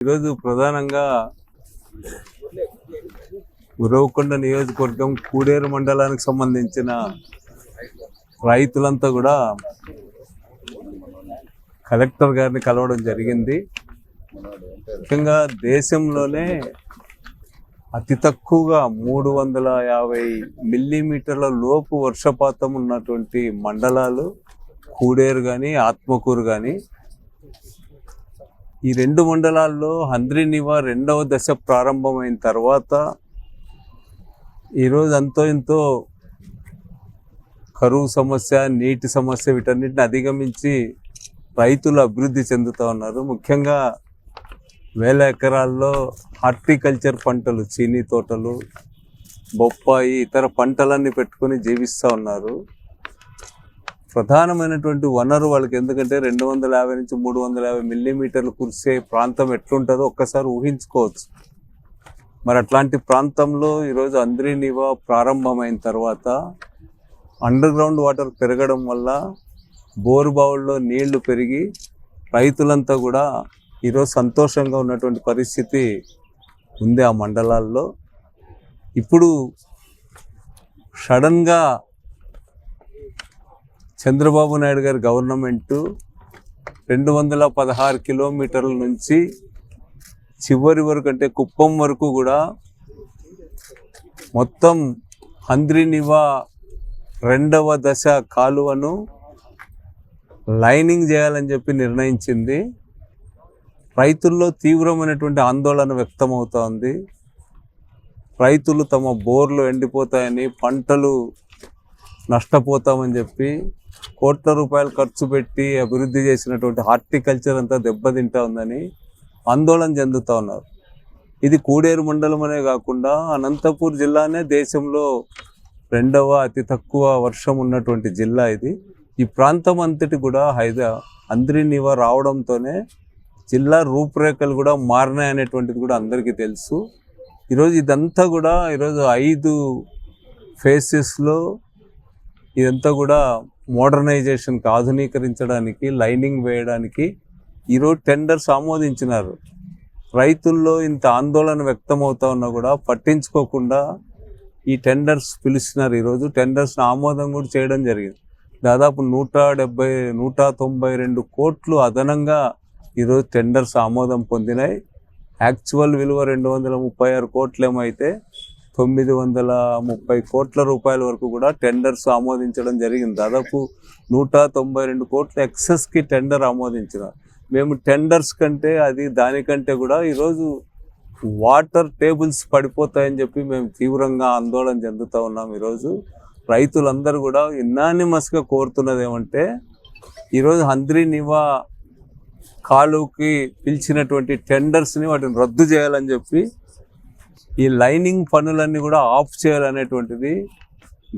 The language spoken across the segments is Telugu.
ఈరోజు ప్రధానంగా ఉరవకొండ నియోజకవర్గం కూడేరు మండలానికి సంబంధించిన రైతులంతా కూడా కలెక్టర్ గారిని కలవడం జరిగింది. ముఖ్యంగా దేశంలోనే అతి తక్కువగా మూడు వందల యాభై మిల్లీమీటర్ల లోపు వర్షపాతం ఉన్నటువంటి మండలాలు కూడేరు కానీ ఆత్మకూరు కానీ ఈ రెండు మండలాల్లో హంద్రీనివా రెండవ దశ ప్రారంభమైన తర్వాత ఈరోజు అంతో ఎంతో కరువు సమస్య నీటి సమస్య వీటన్నిటిని అధిగమించి రైతులు అభివృద్ధి చెందుతూ ఉన్నారు. ముఖ్యంగా వేల ఎకరాల్లో హార్టికల్చర్ పంటలు చీనీ తోటలు బొప్పాయి ఇతర పంటలన్నీ పెట్టుకొని జీవిస్తూ ఉన్నారు. ప్రధానమైనటువంటి వనరు వాళ్ళకి ఎందుకంటే రెండు వందల యాభై నుంచి మూడు వందల యాభై మిల్లీమీటర్లు కురిసే ప్రాంతం ఎట్లుంటుందో ఒక్కసారి ఊహించుకోవచ్చు. మరి అట్లాంటి ప్రాంతంలో ఈరోజు అంద్రీనివా ప్రారంభమైన తర్వాత అండర్ గ్రౌండ్ వాటర్ పెరగడం వల్ల బోరు బావుల్లో నీళ్ళు పెరిగి రైతులంతా కూడా ఈరోజు సంతోషంగా ఉన్నటువంటి పరిస్థితి ఉంది ఆ మండలాల్లో. ఇప్పుడు సడన్గా చంద్రబాబు నాయుడు గారి గవర్నమెంటు రెండు వందల పదహారు కిలోమీటర్ల నుంచి చివరి వరకు అంటే కుప్పం వరకు కూడా మొత్తం హంద్రినివా రెండవ దశ కాలువను లైనింగ్ చేయాలని చెప్పి నిర్ణయించింది. రైతుల్లో తీవ్రమైనటువంటి ఆందోళన వ్యక్తమవుతోంది. రైతులు తమ బోర్లు ఎండిపోతాయని పంటలు నష్టపోతామని చెప్పి కోట్ల రూపాయలు ఖర్చు పెట్టి అభివృద్ధి చేసినటువంటి హార్టికల్చర్ అంతా దెబ్బతింటా ఉందని ఆందోళన చెందుతూ ఉన్నారు. ఇది కూడేరు మండలం అనే కాకుండా అనంతపూర్ జిల్లానే దేశంలో రెండవ అతి తక్కువ వర్షం ఉన్నటువంటి జిల్లా ఇది. ఈ ప్రాంతం అంతటి కూడా హైదా అంద్రినివా రావడంతోనే జిల్లా రూపురేఖలు కూడా మారినాయి అనేటువంటిది కూడా అందరికీ తెలుసు. ఈరోజు ఇదంతా కూడా ఈరోజు ఐదు ఫేసెస్లో ఇదంతా కూడా మోడర్నైజేషన్కి ఆధునీకరించడానికి లైనింగ్ వేయడానికి ఈరోజు టెండర్స్ ఆమోదించినారు. రైతుల్లో ఇంత ఆందోళన వ్యక్తమవుతా ఉన్నా కూడా పట్టించుకోకుండా ఈ టెండర్స్ పిలుస్తున్నారు ఈరోజు. టెండర్స్ ఆమోదం కూడా చేయడం జరిగింది. దాదాపు నూట డెబ్బై నూట తొంభై రెండు కోట్లు అదనంగా ఈరోజు టెండర్స్ ఆమోదం పొందినాయి. యాక్చువల్ విలువ రెండు వందల ముప్పై ఆరు కోట్లు ఏమైతే తొమ్మిది వందల ముప్పై కోట్ల రూపాయల వరకు కూడా టెండర్స్ ఆమోదించడం జరిగింది. దాదాపు నూట తొంభై రెండు కోట్ల ఎక్సెస్కి టెండర్ ఆమోదించిన. మేము టెండర్స్ కంటే అది దానికంటే కూడా ఈరోజు వాటర్ టేబుల్స్ పడిపోతాయని చెప్పి మేము తీవ్రంగా ఆందోళన చెందుతూ ఉన్నాం ఈరోజు. రైతులందరూ కూడా ఇన్నానిమస్గా కోరుతున్నది ఏమంటే ఈరోజు హంద్రీ నివా కాలువకి పిలిచినటువంటి టెండర్స్ని వాటిని రద్దు చేయాలని చెప్పి ఈ లైనింగ్ పనులన్నీ కూడా ఆఫ్ చేయాలనేటువంటిది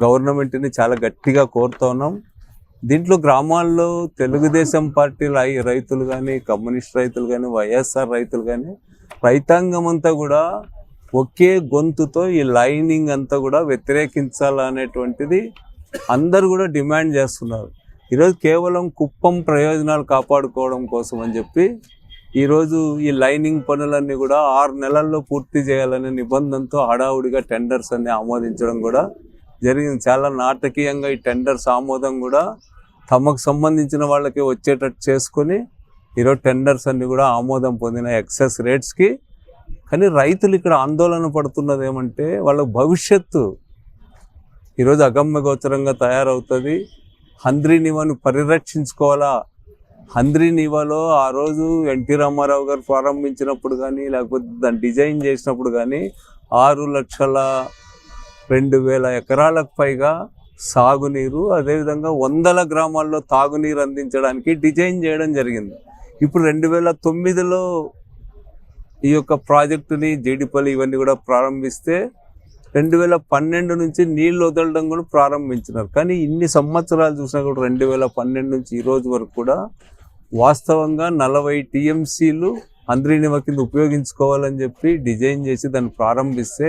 గవర్నమెంట్ని చాలా గట్టిగా కోరుతా ఉన్నాం. దీంట్లో గ్రామాల్లో తెలుగుదేశం పార్టీ రైతులు కానీ కమ్యూనిస్ట్ రైతులు కానీ వైఎస్ఆర్ రైతులు కానీ రైతాంగం అంతా కూడా ఒకే గొంతుతో ఈ లైనింగ్ అంతా కూడా వ్యతిరేకించాలనేటువంటిది అందరు కూడా డిమాండ్ చేస్తున్నారు. ఈరోజు కేవలం కుప్పం ప్రయోజనాలు కాపాడుకోవడం కోసం అని చెప్పి ఈరోజు ఈ లైనింగ్ పనులన్నీ కూడా ఆరు నెలల్లో పూర్తి చేయాలనే నిబంధనతో హడావుడిగా టెండర్స్ అన్ని ఆమోదించడం కూడా జరిగింది. చాలా నాటకీయంగా ఈ టెండర్స్ ఆమోదం కూడా తమకు సంబంధించిన వాళ్ళకి వచ్చేటట్టు చేసుకొని ఈరోజు టెండర్స్ అన్నీ కూడా ఆమోదం పొందిన ఎక్సెస్ రేట్స్కి కానీ రైతులు ఇక్కడ ఆందోళన పడుతున్నది ఏమంటే వాళ్ళ భవిష్యత్తు ఈరోజు అగమ్య గోచరంగా తయారవుతుంది. హంద్రీ నివాను పరిరక్షించుకోవాలా? హంద్రి నివాలో ఆ రోజు ఎన్టీ రామారావు గారు ప్రారంభించినప్పుడు కానీ లేకపోతే దాన్ని డిజైన్ చేసినప్పుడు కానీ ఆరు లక్షల రెండు వేల ఎకరాలకు పైగా సాగునీరు అదేవిధంగా వందల గ్రామాల్లో తాగునీరు అందించడానికి డిజైన్ చేయడం జరిగింది. ఇప్పుడు రెండు వేల తొమ్మిదిలో ఈ యొక్క ప్రాజెక్టుని జీడిపల్లి ఇవన్నీ కూడా ప్రారంభిస్తే రెండు వేల పన్నెండు నుంచి నీళ్ళు వదలడం కూడా ప్రారంభించినారు. కానీ ఇన్ని సంవత్సరాలు చూసినా కూడా రెండు వేల పన్నెండు నుంచి ఈ రోజు వరకు కూడా వాస్తవంగా నలభై టీఎంసీలు అంద్రీనివ కింద ఉపయోగించుకోవాలని చెప్పి డిజైన్ చేసి దాన్ని ప్రారంభిస్తే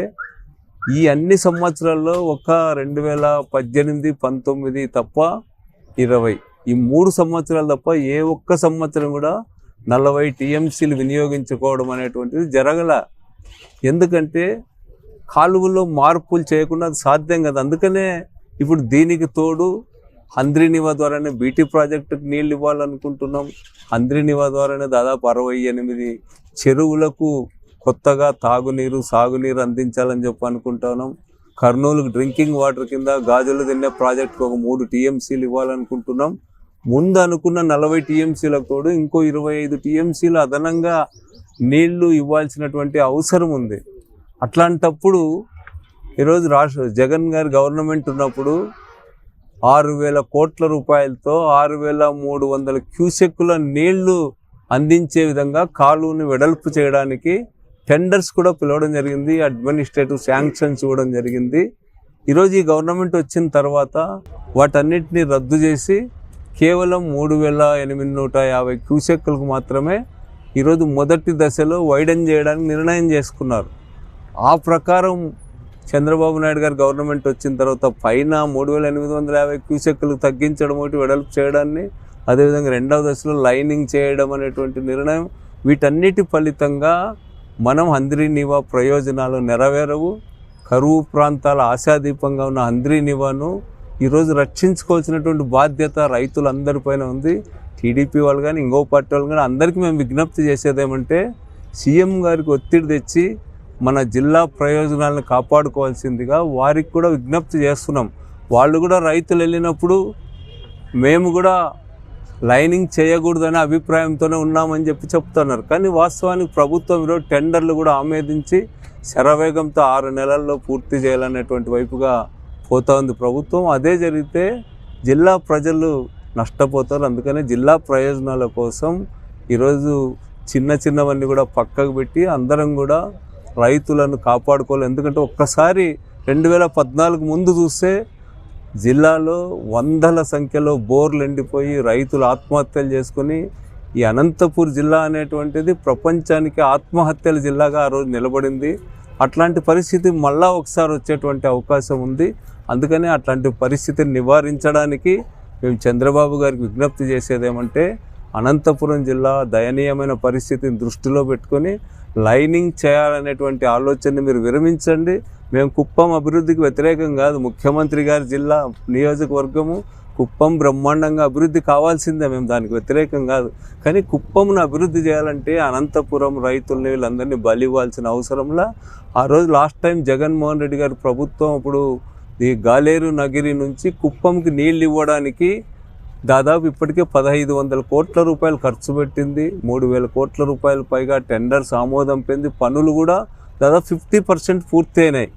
ఈ అన్ని సంవత్సరాల్లో ఒక రెండు వేల పద్దెనిమిది పంతొమ్మిది తప్ప ఇరవై. ఈ మూడు సంవత్సరాలు తప్ప ఏ ఒక్క సంవత్సరం కూడా నలభై టీఎంసీలు వినియోగించుకోవడం అనేటువంటిది జరగల. ఎందుకంటే కాలువల్లో మార్పులు చేయకుండా అది సాధ్యం కదా. అందుకనే ఇప్పుడు దీనికి తోడు హంద్రీనివా ద్వారానే బీటీ ప్రాజెక్టుకు నీళ్ళు ఇవ్వాలనుకుంటున్నాం. హంద్రీనివా ద్వారానే దాదాపు అరవై ఎనిమిది చెరువులకు కొత్తగా తాగునీరు సాగునీరు అందించాలని చెప్పి అనుకుంటున్నాం. కర్నూలుకు డ్రింకింగ్ వాటర్ కింద గాజులు తిన్నే ప్రాజెక్టుకు ఒక మూడు టీఎంసీలు ఇవ్వాలనుకుంటున్నాం. ముందు అనుకున్న నలభై టీఎంసీలకు తోడు ఇంకో ఇరవై ఐదు టీఎంసీలు అదనంగా నీళ్ళు ఇవ్వాల్సినటువంటి అవసరం ఉంది. అట్లాంటప్పుడు ఈరోజు రాష్ట్ర జగన్ గారి గవర్నమెంట్ ఉన్నప్పుడు ఆరు వేల కోట్ల రూపాయలతో ఆరు వేల మూడు వందల క్యూసెక్కుల నీళ్ళు అందించే విధంగా కాలువని వెడల్పు చేయడానికి టెండర్స్ కూడా పిలవడం జరిగింది. అడ్మినిస్ట్రేటివ్ శాంక్షన్స్ ఇవ్వడం జరిగింది. ఈరోజు ఈ గవర్నమెంట్ వచ్చిన తర్వాత వాటన్నిటిని రద్దు చేసి కేవలం మూడు వేల ఎనిమిది నూట యాభై క్యూసెక్కులకు మాత్రమే ఈరోజు మొదటి దశలో వైడన్ చేయడానికి నిర్ణయం చేసుకున్నారు. ఆ ప్రకారం చంద్రబాబు నాయుడు గారు గవర్నమెంట్ వచ్చిన తర్వాత పైన మూడు వేల ఎనిమిది వందల యాభై క్యూసెక్కులు తగ్గించడం ఒకటి వెడల్పు చేయడాన్ని అదేవిధంగా రెండవ దశలో లైనింగ్ చేయడం అనేటువంటి నిర్ణయం. వీటన్నిటి ఫలితంగా మనం హంద్రీ నివా ప్రయోజనాలు నెరవేరవు. కరువు ప్రాంతాల ఆశాదీపంగా ఉన్న హంద్రీ నివాను ఈరోజు రక్షించుకోవాల్సినటువంటి బాధ్యత రైతులందరిపైన ఉంది. టీడీపీ వాళ్ళు కానీ ఇంకో పార్టీ వాళ్ళు కానీ అందరికీ మేము విజ్ఞప్తి చేసేదేమంటే సీఎం గారికి ఒత్తిడి తెచ్చి మన జిల్లా ప్రయోజనాలను కాపాడుకోవాల్సిందిగా వారికి కూడా విజ్ఞప్తి చేస్తున్నాం. వాళ్ళు కూడా రైతులు వెళ్ళినప్పుడు మేము కూడా లైనింగ్ చేయకూడదనే అభిప్రాయంతోనే ఉన్నామని చెప్పి చెప్తున్నారు. కానీ వాస్తవానికి ప్రభుత్వం ఈరోజు టెండర్లు కూడా ఆమోదించి శరవేగంతో ఆరు నెలల్లో పూర్తి చేయాలనేటువంటి వైపుగా పోతా ఉంది ప్రభుత్వం. అదే జరిగితే జిల్లా ప్రజలు నష్టపోతారు. అందుకనే జిల్లా ప్రయోజనాల కోసం ఈరోజు చిన్న చిన్నవన్నీ కూడా పక్కకు పెట్టి అందరం కూడా రైతులను కాపాడుకోవాలి. ఎందుకంటే ఒక్కసారి రెండు వేల పద్నాలుగు ముందు చూస్తే జిల్లాలో వందల సంఖ్యలో బోర్లు ఎండిపోయి రైతులు ఆత్మహత్యలు చేసుకొని ఈ అనంతపూర్ జిల్లా అనేటువంటిది ప్రపంచానికి ఆత్మహత్యల జిల్లాగా ఆ రోజు నిలబడింది. అట్లాంటి పరిస్థితి మళ్ళా ఒకసారి వచ్చేటువంటి అవకాశం ఉంది. అందుకని అట్లాంటి పరిస్థితిని నివారించడానికి మేము చంద్రబాబు గారికి విజ్ఞప్తి చేసేది ఏమంటే అనంతపురం జిల్లా దయనీయమైన పరిస్థితిని దృష్టిలో పెట్టుకొని లైనింగ్ చేయాలనేటువంటి ఆలోచనని మీరు విరమించండి. మేము కుప్పం అభివృద్ధికి వ్యతిరేకం కాదు. ముఖ్యమంత్రి గారి జిల్లా నియోజకవర్గము కుప్పం బ్రహ్మాండంగా అభివృద్ధి కావాల్సిందే. మేము దానికి వ్యతిరేకం కాదు. కానీ కుప్పంను అభివృద్ధి చేయాలంటే అనంతపురం రైతుల్ని వీళ్ళందరినీ బలి ఇవ్వాల్సిన అవసరంలా. ఆ రోజు లాస్ట్ టైం జగన్మోహన్ రెడ్డి గారి ప్రభుత్వం అప్పుడు ఈ గాలేరు నగిరి నుంచి కుప్పంకి నీళ్ళు ఇవ్వడానికి దాదాపు ఇప్పటికే పదహైదు వందల కోట్ల రూపాయలు ఖర్చు పెట్టింది మూడు వేల కోట్ల రూపాయల పైగా టెండర్స్ ఆమోదం పొంది పనులు కూడా దాదాపు ఫిఫ్టీ పర్సెంట్ పూర్తి అయినాయి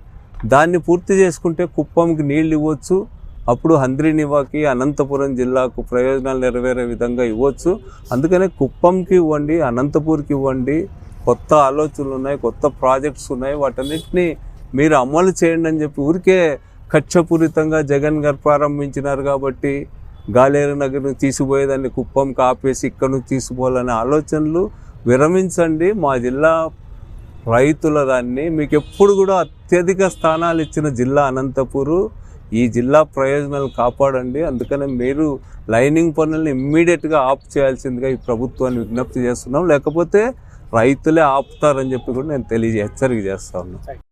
దాన్ని పూర్తి చేసుకుంటే కుప్పంకి నీళ్ళు ఇవ్వచ్చు అప్పుడు హంద్రీనివాకి అనంతపురం జిల్లాకు ప్రయోజనాలు నెరవేరే విధంగా ఇవ్వచ్చు. అందుకనే కుప్పంకి ఇవ్వండి అనంతపూర్కి ఇవ్వండి కొత్త ఆలోచనలు ఉన్నాయి కొత్త ప్రాజెక్ట్స్ ఉన్నాయి వాటన్నిటిని మీరు అమలు చేయండి అని చెప్పి ఊరికే కక్షపూరితంగా జగన్ గారు ప్రారంభించినారు కాబట్టి గాలేరు నగర్ను తీసిపోయేదాన్ని కుప్పం కాపేసి ఇక్కడ నుంచి తీసిపోవాలనే ఆలోచనలు విరమించండి. మా జిల్లా రైతుల దాన్ని మీకు ఎప్పుడు కూడా అత్యధిక స్థానాలు ఇచ్చిన జిల్లా అనంతపూరు. ఈ జిల్లా ప్రయోజనాలు కాపాడండి. అందుకనే మీరు లైనింగ్ పనులను ఇమ్మీడియట్గా ఆఫ్ చేయాల్సిందిగా ఈ ప్రభుత్వాన్ని విజ్ఞప్తి చేస్తున్నాం. లేకపోతే రైతులే ఆపుతారని చెప్పి కూడా నేను తెలియజే హెచ్చరిక చేస్తా ఉన్నాను